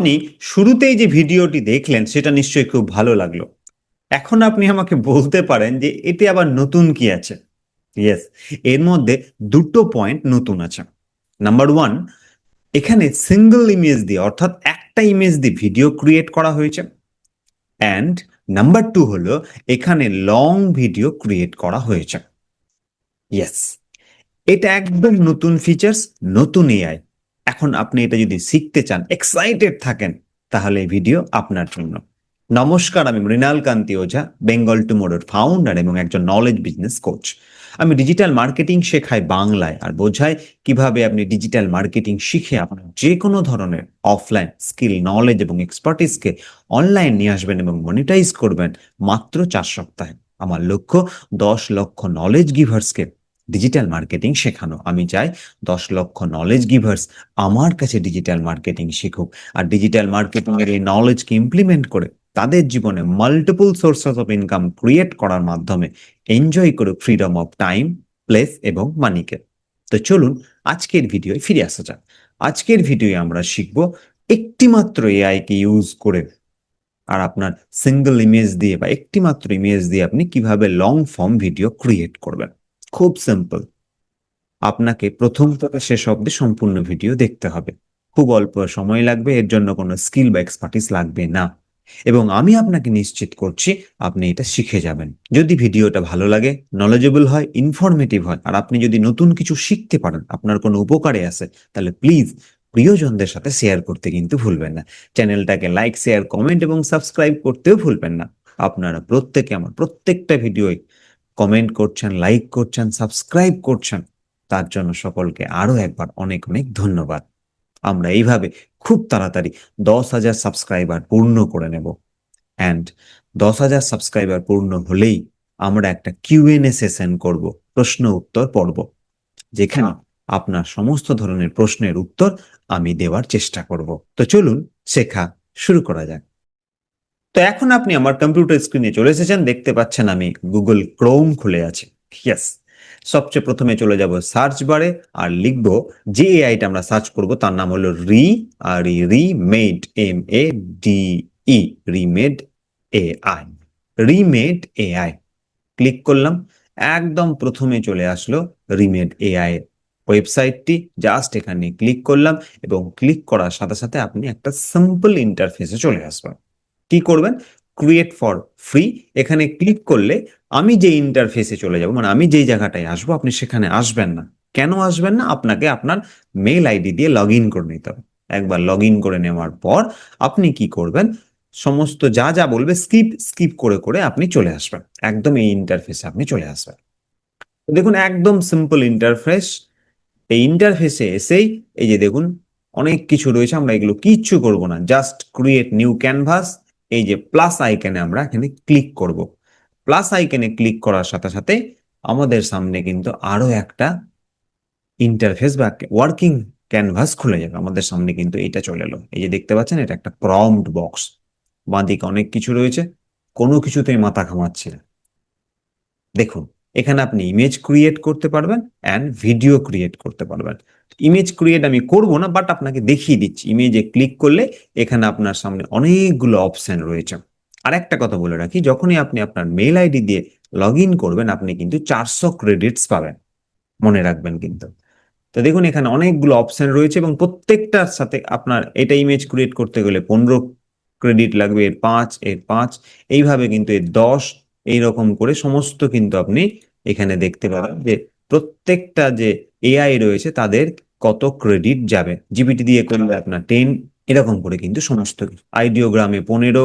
আপনি শুরুতেই যে ভিডিওটি দেখলেন, সেটা নিশ্চয়ই খুব ভালো লাগল। এখন আপনি আমাকে বলতে পারেন যে এতে আবার নতুন কি আছে? ইয়েস এর মধ্যে দুটো পয়েন্ট নতুন আছে। নাম্বার ওয়ান এখানে সিঙ্গেল ইমেজ দিয়ে, অর্থাৎ একটা ইমেজ দিয়ে ভিডিও ক্রিয়েট করা হয়েছে। অ্যান্ড নাম্বার টু হলো, এখানে লং ভিডিও ক্রিয়েট করা হয়েছে। ইয়েস এটা একদম নতুন ফিচার্স নতুন এআই এখন আপনি এটা যদি শিখতে চান এক্সাইটেড থাকেন, তাহলে এই ভিডিও আপনার জন্য। নমস্কার, আমি মৃণাল কান্তি ওঝা বেঙ্গল টু টুমোরোর ফাউন্ডার এবং একজন নলেজ বিজনেস কোচ আমি ডিজিটাল মার্কেটিং শেখাই বাংলায় আর বোঝাই কীভাবে আপনি ডিজিটাল মার্কেটিং শিখে আপনার যে কোনো ধরনের অফলাইন স্কিল নলেজ এবং এক্সপার্টিসকে অনলাইন নিয়ে আসবেন এবং মনিটাইজ করবেন মাত্র চার সপ্তাহে। আমার লক্ষ্য, দশ লক্ষ নলেজ গিভার্সকে ডিজিটাল মার্কেটিং শেখানো। আমি চাই দশ লক্ষ নলেজ গিভার্স আমার কাছে ডিজিটাল মার্কেটিং শিখুক। আর ডিজিটাল মার্কেটিং এর এই নলেজকে ইমপ্লিমেন্ট করে তাদের জীবনে multiple sources of income create করার মাধ্যমে এনজয় করুক ফ্রিডম অফ টাইম প্লেস এবং মানিকে তো চলুন আজকের ভিডিও ফিরে আসা যাক। আজকের ভিডিওয়ে আমরা শিখব একটিমাত্র এআই কে ইউজ করে আর আপনার সিঙ্গেল ইমেজ দিয়ে বা একটিমাত্র ইমেজ দিয়ে আপনি কীভাবে লং ফর্ম ভিডিও ক্রিয়েট করবেন। খুব সিম্পল আপনাকে প্রথম থেকে শেষ অব্দি সম্পূর্ণ ভিডিও দেখতে হবে। খুব অল্প সময় লাগবে, এর জন্য কোনো স্কিল বা এক্সপার্টিস লাগবে না। এবং আমি আপনাকে নিশ্চিত করছি, আপনি এটা শিখে যাবেন। যদি ভিডিওটা ভালো লাগে নলেজেবল হয় ইনফরমেটিভ হয়, আর আপনি যদি নতুন কিছু শিখতে পারেন, আপনার কোনো উপকারে আসে তাহলে প্লিজ প্রিয়জনদের সাথে শেয়ার করতে কিন্তু ভুলবেন না। চ্যানেলটাকে লাইক শেয়ার কমেন্ট এবং সাবস্ক্রাইব করতেও ভুলবেন না। আপনারা প্রত্যেকে আমার প্রত্যেকটা ভিডিওয় কমেন্ট করছেন লাইক করছেন সাবস্ক্রাইব করছেন, তার জন্য সকলকে আরও একবার অনেক অনেক ধন্যবাদ। আমরা এইভাবে খুব তাড়াতাড়ি দশ হাজার সাবস্ক্রাইবার পূর্ণ করে নেব। অ্যান্ড দশ হাজার সাবস্ক্রাইবার পূর্ণ হলেই আমরা একটা কিউএনএ সেশন করব, প্রশ্ন উত্তর পর্ব, যেখানে আপনার সমস্ত ধরনের প্রশ্নের উত্তর আমি দেওয়ার চেষ্টা করব। তো চলুন শেখা শুরু করা যাক। এখন আপনি আমার কম্পিউটার স্ক্রিনে চলে এসেছেন, দেখতে পাচ্ছেন আমি গুগল ক্রোম খুলে আছে। ইয়েস সবচেয়ে প্রথমে চলে যাব সার্চ বারে আর লিখব যে এআইটা আমরা সার্চ করব, তার নাম হলো রি R Remade M A D E Remade A I Remade AI click করলাম, একদম প্রথমে চলে আসলো রিমেড এআই ওয়েবসাইটটি। জাস্ট এখানে ক্লিক করলাম এবং ক্লিক করার সাথে সাথে আপনি একটা সিম্পল ইন্টারফেসে চলে আসবেন। কি করবেন? ক্রিয়েট ফর ফ্রি এখানে ক্লিক করলে আমি যে ইন্টারফেসে চলে যাব মানে আমি যেই জায়গাটায় আসব, আপনি সেখানে আসবেন না। কেন আসবেন না? আপনাকে আপনার মেল আইডি দিয়ে লগ ইন করে নিতে হবে। একবার লগ ইন করে নেওয়ার পর আপনি কি করবেন? সমস্ত যা যা বলবে স্কিপ স্কিপ করে করে আপনি চলে আসবেন। একদম এই ইন্টারফেসে আপনি চলে আসবেন। দেখুন, একদম সিম্পল ইন্টারফেস এই ইন্টারফেসে এসেই এই যে দেখুন, অনেক কিছু রয়েছে, আমরা এগুলো কিচ্ছু করব না। জাস্ট ক্রিয়েট নিউ ক্যানভাস এই যে প্লাস আইকনে আমরা এখানে ক্লিক করব। প্লাস আইকনে ক্লিক করার সাথে সাথে আমাদের সামনে কিন্তু আরও একটা ইন্টারফেস বা ওয়ার্কিং ক্যানভাস খুলে যাবে। আমাদের সামনে কিন্তু এটা চলে এলো। এই যে দেখতে পাচ্ছেন, এটা একটা প্রম্পট বক্স বাঁদিকে অনেক কিছু রয়েছে, কোনো কিছুতেই মাথা ঘামাচ্ছে না। দেখুন এখানে আপনি ইমেজ ক্রিয়েট করতে পারবেন অ্যান্ড ভিডিও ক্রিয়েট করতে পারবেন। ইমেজ ক্রিয়েট আমি করব না বাট আপনাকে দেখিয়ে দিচ্ছি। ইমেজে ক্লিক করলে এখানে আপনার সামনে অনেকগুলো অপশন রয়েছে। আর একটা কথা বলে রাখি, যখনই আপনি আপনার মেল আইডি দিয়ে লগ করবেন, আপনি কিন্তু চারশো ক্রেডিটস পাবেন। মনে রাখবেন কিন্তু। তো দেখুন, এখানে অনেকগুলো অপশন রয়েছে এবং প্রত্যেকটার সাথে আপনার এটা ইমেজ ক্রিয়েট করতে গেলে পনেরো ক্রেডিট লাগবে, এর পাঁচ এর পাঁচ। এইভাবে কিন্তু এর দশ এইরকম করে সমস্ত কিন্তু আপনি এখানে দেখতে পাবেন যে প্রত্যেকটা যে এআই রয়েছে তাদের কত ক্রেডিট যাবে। জিপিটি দিয়ে করলে আপনার টেন এরকম করে কিন্তু সমস্ত কিছু। আইডিওগ্রামে পনেরো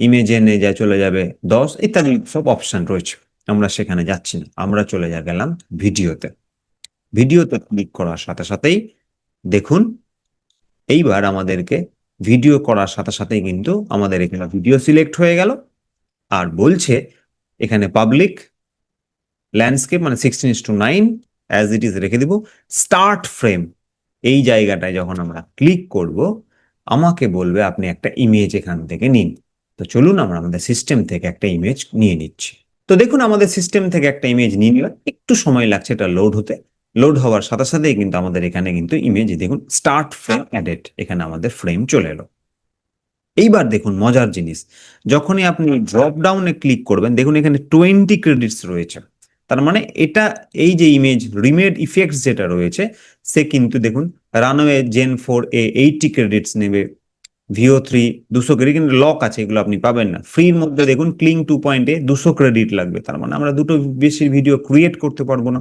ইমেজেনে যা চলে যাবে দশ, ইত্যাদি সব অপশন রয়েছে। আমরা সেখানে যাচ্ছি না। আমরা চলে যা গেলাম ভিডিওতে। ভিডিওতে ক্লিক করার সাথে সাথেই দেখুন, এইবার আমাদেরকে ভিডিও করার সাথে সাথেই কিন্তু আমাদের এখানে ভিডিও সিলেক্ট হয়ে গেল। আর বলছে, এখানে পাবলিক ল্যান্ডস্কেপ মানে sixteen is to nine as it is রেখে দিব স্টার্ট ফ্রেম এই জায়গাটায় যখন আমরা ক্লিক করব, আমাকে বলবে আপনি একটা ইমেজ এখান থেকে নিন। তো চলুন আমরা আমাদের সিস্টেম থেকে একটা ইমেজ নিয়ে নিচ্ছি। তো দেখুন আমাদের সিস্টেম থেকে একটা ইমেজ নিয়ে নিলাম। একটু সময় লাগছে এটা লোড হতে। লোড হওয়ার সাথে সাথেই কিন্তু আমাদের এখানে কিন্তু ইমেজ দেখুন স্টার্ট ফ্রেম অ্যাডেড এখানে আমাদের ফ্রেম চলে এলো। এইবার দেখুন, মজার জিনিস। যখনই আপনি ড্রপ ডাউনে ক্লিক করবেন, দেখুন এখানে টোয়েন্টি ক্রেডিটস রয়েছে। তার মানে এটা, এই যে ইমেজ রিমেড ইফেক্টস যেটা রয়েছে, সে কিন্তু দেখুন Runway Gen four A eighty credits নেবে। ভিও থ্রি দুশো ক্রেডিট কিন্তু লক আছে, এগুলো আপনি পাবেন না। ফ্রির মধ্যে দেখুন ক্লিং টু পয়েন্টে দুশো ক্রেডিট লাগবে। তার মানে আমরা দুটো বেশি ভিডিও ক্রিয়েট করতে পারব না।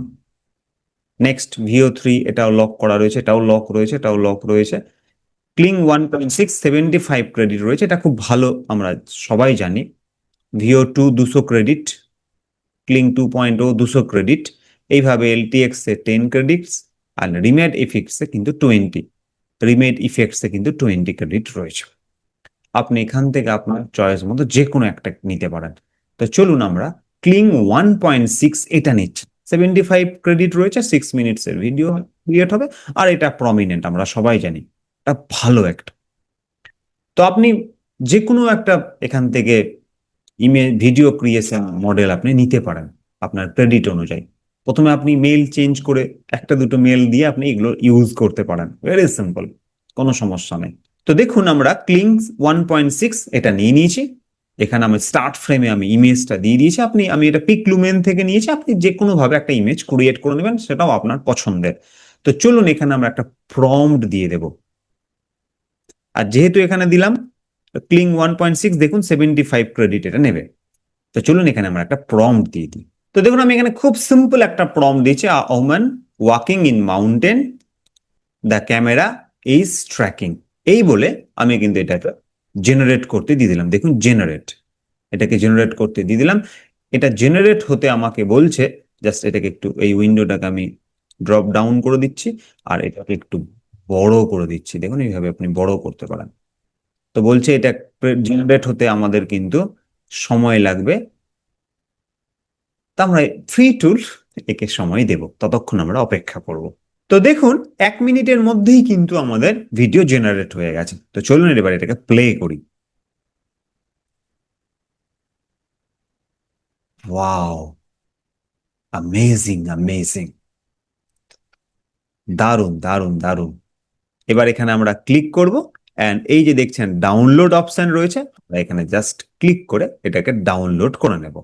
নেক্সট ভিও থ্রি এটাও লক করা রয়েছে, এটাও লক রয়েছে, এটাও লক রয়েছে। Kling one point six seventy five credit রয়েছে। এটা খুব ভালো, আমরা সবাই জানি। ভিও টু দুশো credit, Kling two point o দুশো ক্রেডিট। এইভাবে এলটিএক্স টেন ক্রেডিটস আর রিমেড ইফেক্টস কিন্তু টোয়েন্টি। রিমেড ইফেক্টস কিন্তু টোয়েন্টি ক্রেডিট রয়েছে। আপনি এখান থেকে আপনার চয়েস মতো যে কোনো একটা নিতে পারেন। তো চলুন আমরা ক্লিং ওয়ান পয়েন্ট সিক্স এটা নিচ্ছি। সেভেন্টি ফাইভ ক্রেডিট রয়েছে, সিক্স মিনিটস এর ভিডিও ক্রিয়েট হবে। আর এটা প্রমিনেন্ট আমরা সবাই জানি। এটা ভালো একটা। তো আপনি যে কোনো একটা এখান থেকে ইমেল ভিডিও ক্রিয়েশন মডেল আপনি নিতে পারেন আপনার ক্রেডিট অনুযায়ী। প্রথমে আপনি মেল চেঞ্জ করে একটা দুটো মেল দিয়ে আপনি এগুলো ইউজ করতে পারেন। ভেরি সিম্পল কোনো সমস্যা নেই। তো দেখুন আমরা ক্লিং ওয়ান পয়েন্ট সিক্স এটা নিয়ে নিয়েছি। এখানে আমি স্টার্ট ফ্রেমে আমি ইমেজটা দিয়ে দিয়েছি। আপনি, আমি এটা পিক লুমেন থেকে নিয়েছি। আপনি যে কোনো ভাবে একটা ইমেজ ক্রিয়েট করে নেবেন, সেটাও আপনার পছন্দের। তো চলুন এখানে আমরা একটা প্রম্পট দিয়ে দেব। আর যেহেতু এখানে দিলাম ক্লিং ওয়ান পয়েন্ট সিক্স দেখুন সেভেন্টি ফাইভ ক্রেডিট এটা নেবে। তো চলুন এখানে আমরা একটা প্রম্পট দিয়ে দিই। তো দেখুন আমি এখানে খুব সিম্পল একটা প্রম্পট দিয়েছি a walking in mountain the camera is tracking এই বলে আমি কিন্তু এটাকে জেনারেট করতে দিয়ে দিলাম। দেখুন জেনারেট এটাকে জেনারেট করতে দিয়ে দিলাম। এটা জেনারেট হতে আমাকে বলছে, জাস্ট এটাকে একটু, এই উইন্ডোটাকে আমি ড্রপ ডাউন করে দিচ্ছি, আর এটাকে একটু বড় করে দিচ্ছি। দেখুন, এইভাবে আপনি বড় করতে পারেন। তো বলছে, এটা জেনারেট হতে আমাদের কিন্তু সময় লাগবে। তা আমরা ফ্রি টুল একে সময় দেব। ততক্ষণ আমরা অপেক্ষা করব। তো দেখুন, এক মিনিটের মধ্যেই কিন্তু আমাদের ভিডিও জেনারেট হয়ে গেছে। তো চলুন এবার এটাকে প্লে করি। ওয়াও অ্যামেজিং অ্যামেজিং দারুণ দারুণ দারুণ এবার এখানে আমরা ক্লিক করব অ্যান্ড এই যে দেখছেন ডাউনলোড অপশন রয়েছে, আমরা এখানে জাস্ট ক্লিক করে এটাকে ডাউনলোড করে নেব।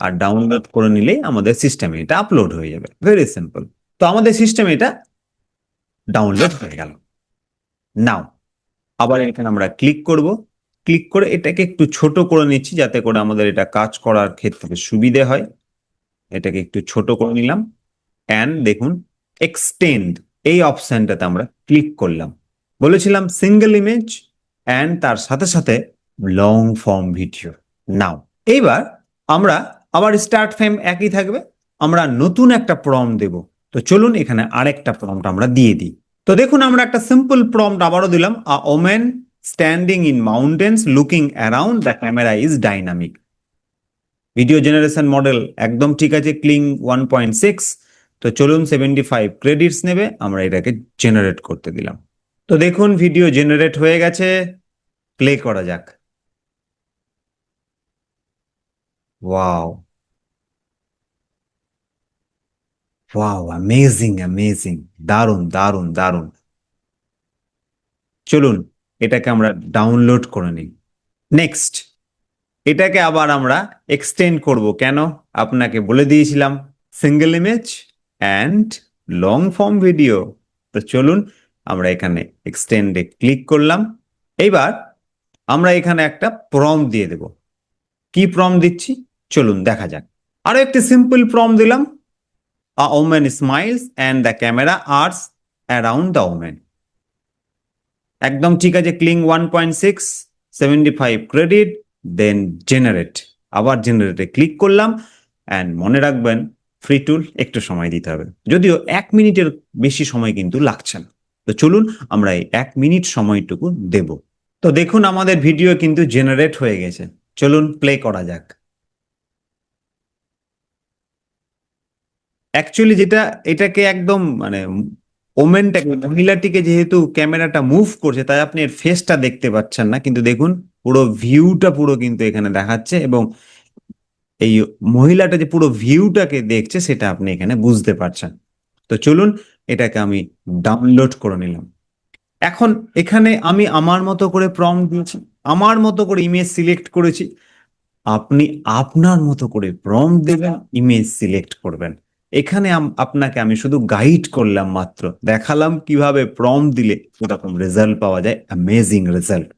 আর ডাউনলোড করে নিলেই আমাদের সিস্টেমে এটা আপলোড হয়ে যাবে। ভেরি সিম্পল তো আমাদের সিস্টেমে এটা ডাউনলোড হয়ে গেল। নাও আবার এখানে আমরা ক্লিক করব। ক্লিক করে এটাকে একটু ছোট করে নিচ্ছি, যাতে করে আমাদের এটা কাজ করার ক্ষেত্রে সুবিধে হয়। এটাকে একটু ছোট করে নিলাম। অ্যান্ড দেখুন এক্সটেন্ড এই অপশনটাতে আমরা ক্লিক করলাম। বলেছিলাম সিঙ্গেল ইমেজ অ্যান্ড তার সাথে সাথে লং ফর্ম ভিডিও নাও এইবার আমরা আবার স্টার্ট ফ্রেম একই থাকবে, আমরা নতুন একটা প্রম দেব। তো চলুন এখানে আরেকটা প্রম্পট আমরা দিয়ে দিই। তো দেখুন আমরা একটা সিম্পল প্রম্পট আবারও দিলাম a woman standing in mountains looking around the camera is dynamic video generation model একদম ঠিক আছে ক্লিং ওয়ান পয়েন্ট সিক্স তো চলুন সেভেন্টি ফাইভ ক্রেডিটস নেবে, আমরা এটাকে জেনারেট করতে দিলাম। তো দেখুন ভিডিও জেনারেট হয়ে গেছে। প্লে করা যাক। ওয়াও ওয়াও অ্যামেজিং অ্যামেজিং দারুণ দারুণ দারুণ চলুন, এটাকে আমরা ডাউনলোড করে নিই। নেক্সট এটাকে আবার আমরা এক্সটেন্ড করব। কেন? আপনাকে বলে দিয়েছিলাম। Single image and long form video তো চলুন আমরা এখানে এক্সটেন্ডে ক্লিক করলাম। এইবার আমরা এখানে একটা প্রম দিয়ে দেব। কি প্রম দিচ্ছি? চলুন দেখা যাক। আরও একটি সিম্পল প্রম দিলাম। A woman smiles and the camera arts around the woman একদম ঠিক আছে Kling one point six seventy five credit then generate আবার জেনারেটে ক্লিক করলাম। অ্যান্ড মনে রাখবেন ফ্রি টুল একটু সময় দিতে হবে। যদিও এক মিনিটের বেশি সময় কিন্তু লাগছে না। তো চলুন আমরা এই এক মিনিট সময়টুকু দেব। তো দেখুন আমাদের ভিডিও কিন্তু জেনারেট হয়ে গেছে। চলুন প্লে করা যাক। অ্যাকচুয়ালি যেটা, এটাকে একদম মানে ওমেনটাকে মহিলাটিকে যেহেতু ক্যামেরাটা মুভ করছে, তাই আপনি এর ফেসটা দেখতে পাচ্ছেন না। কিন্তু দেখুন পুরো ভিউটা পুরো কিন্তু এখানে দেখাচ্ছে এবং এই মহিলাটা যে পুরো ভিউটাকে দেখছে, সেটা আপনি এখানে বুঝতে পারছেন। তো চলুন, এটাকে আমি ডাউনলোড করে নিলাম। এখন এখানে আমি আমার মতো করে প্রম দিয়েছি, আমার মতো করে ইমেজ সিলেক্ট করেছি। আপনি আপনার মতো করে প্রম দেবেন ইমেজ সিলেক্ট করবেন। এখানে আপনাকে আমি শুধু গাইড করলাম মাত্র। দেখালাম কীভাবে প্রম দিলে এরকম রেজাল্ট পাওয়া যায় অ্যামেজিং রেজাল্ট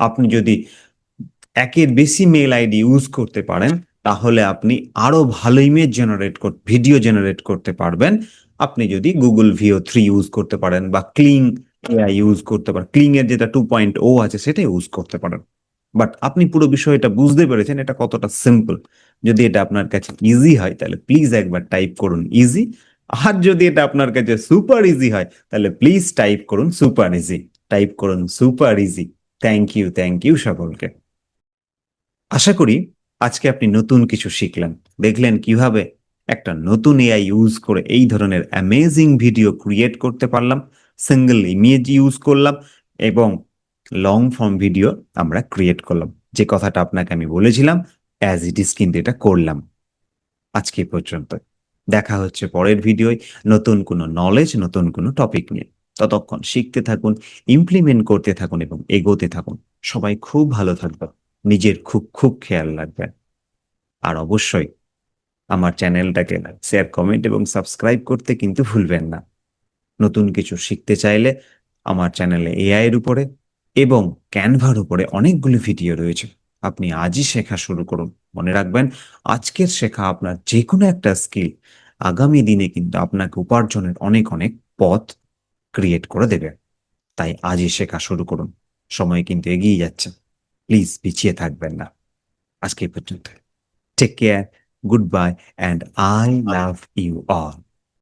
আপনি যদি একের বেশি মেল আইডি ইউজ করতে পারেন তাহলে আপনি আরও ভালো ইমেজ জেনারেট ভিডিও জেনারেট করতে পারবেন। আপনি যদি গুগল ভিও থ্রি ইউজ করতে পারেন বা ক্লিং এআই ইউজ করতে পারেন ক্লিং এর যেটা টু পয়েন্ট ও আছে সেটা ইউজ করতে পারেন। বাট আপনি পুরো বিষয়টা বুঝতে পেরেছেন, এটা কতটা সিম্পল যদি এটা আপনার কাছে ইজি হয়, তাহলে প্লিজ একবার টাইপ করুন ইজি আর যদি এটা আপনার কাছে সুপার ইজি হয়, তাহলে প্লিজ টাইপ করুন সুপার ইজি টাইপ করুন super easy thank you thank you সকলকে। আশা করি আজকে আপনি নতুন কিছু শিখলেন। দেখলেন কীভাবে একটা নতুন এআই ইউজ করে এই ধরনের অ্যামেজিং ভিডিও ক্রিয়েট করতে পারলাম সিঙ্গেল ইমেজ ইউজ করলাম এবং লং ফর্ম ভিডিও আমরা ক্রিয়েট করলাম। যে কথাটা আপনাকে আমি বলেছিলাম অ্যাজ ইট ইজ কিন্তু এটা করলাম। আজকে পর্যন্ত। দেখা হচ্ছে পরের ভিডিওয় নতুন কোনো নলেজ নতুন কোনো টপিক নিয়ে। ততক্ষণ শিখতে থাকুন ইমপ্লিমেন্ট করতে থাকুন এবং এগোতে থাকুন। সবাই খুব ভালো থাকবেন। নিজের খুব খুব খেয়াল রাখবেন। আর অবশ্যই আমার চ্যানেলটাকে শেয়ার কমেন্ট এবং সাবস্ক্রাইব করতে কিন্তু ভুলবেন না। নতুন কিছু শিখতে চাইলে আমার চ্যানেলে এআই এর উপরে এবং ক্যানভার উপরে অনেকগুলো ভিডিও রয়েছে। আপনি আজই শেখা শুরু করুন। মনে রাখবেন, আজকের শেখা আপনার যে কোনো একটা স্কিল আগামী দিনে কিন্তু আপনাকে উপার্জনের অনেক অনেক পথ ক্রিয়েট করে দেবে। তাই আজই শেখা শুরু করুন। সময় কিন্তু এগিয়ে যাচ্ছে। প্লিজ পিছিয়ে থাকবেন না আজকে এই পর্যন্ত take care goodbye and I love you all